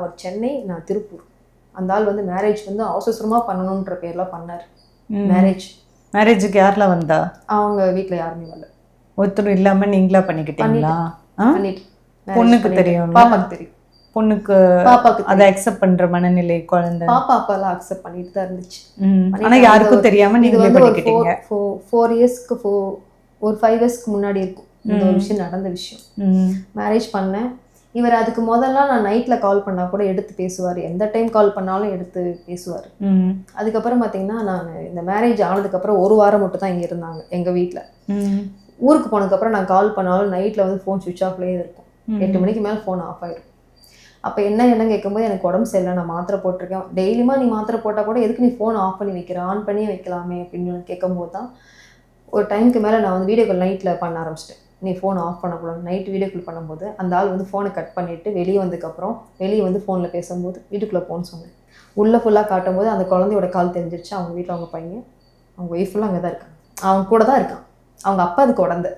அவர் சென்னை நான் திருப்பூர். அந்த ஆள் வந்து மேரேஜ் வந்து அவசரமாக பண்ணணுன்ற பேர்லாம் பண்ணார். மேரேஜ் மேரேஜுக்கு யாரெல்லாம் வந்தா? அவங்க வீட்டில் யாருமே வரல. ஒருத்தரும் இல்லாம நீங்களா பண்ணிக்கிட்டீங்களா? பொண்ணுக்கு. தெரியும்ல? பாப்பாக்கு தெரியும். பொண்ணுக்கு பாப்பாக்கு அதை அக்செப்ட் பண்ற மனநிலை குழந்தை. பாப்பா அப்பெல்லாம் அக்செப்ட் பண்ணிட்டு தான் இருந்துச்சு. ஆனா யாருக்கும் தெரியாம இது நீங்களே வந்து பண்ணிக்கிட்டீங்க. ஃபோர் இயர்ஸ்க்கு ஃபோர் ஒரு ஃபைவ் இயர்ஸ்க்கு முன்னாடி இருக்கும். இந்த ஒரு விஷயம் நடந்த விஷயம். மேரேஜ் பண்ணேன். இவர் அதுக்கு முதல்ல நான் நைட்டில் கால் பண்ணால் கூட எடுத்து பேசுவார். எந்த டைம் கால் பண்ணாலும் எடுத்து பேசுவார். அதுக்கப்புறம் பார்த்தீங்கன்னா நான் இந்த மேரேஜ் ஆனதுக்கப்புறம் ஒரு வாரம் மட்டும் தான் இங்கே இருந்தாங்க எங்கள் வீட்டில். ஊருக்கு போனதுக்கப்புறம் நான் கால் பண்ணாலும் நைட்டில் வந்து ஃபோன் சுவிச் ஆஃப்லேயே இருக்கும். எட்டு மணிக்கு மேலே ஃபோன் ஆஃப் ஆயிடும் அப்போ என்ன என்ன கேட்கும்போது எனக்கு உடம்பு சரியில்லை நான் மாத்திரை போட்டிருக்கேன். டெய்லியுமா நீ மாத்திரை போட்டால் கூட எதுக்கு நீ ஃபோன் ஆஃப் பண்ணி வைக்கிற? ஆன் பண்ணி வைக்கலாமே அப்படின்னு கேட்கும்போது தான் ஒரு டைமுக்கு மேலே நான் வந்து வீடியோ கால் நைட்டில் பண்ண ஆரம்பிச்சிட்டேன். நீ ஃபோன் ஆஃப் பண்ணக்கூடாது. நைட் வீடியோ கால் பண்ணும்போது அந்த ஆள் வந்து ஃபோனை கட் பண்ணிவிட்டு வெளியே வந்ததுக்கப்புறம் வெளியே வந்து ஃபோனில் பேசும்போது வீட்டுக்குள்ளே போன்னு சொன்னேன். உள்ளே ஃபுல்லாக காட்டும்போது அந்த குழந்தையோட கால் தெரிஞ்சிருச்சு. அவங்க வீட்டில் அவங்க பையன் அவங்க ஒய்ஃபுல்லாம் அங்கே தான் இருக்காங்க. அவங்க கூட தான் இருக்கான். அவங்க அப்பா அதுக்கு உடந்த.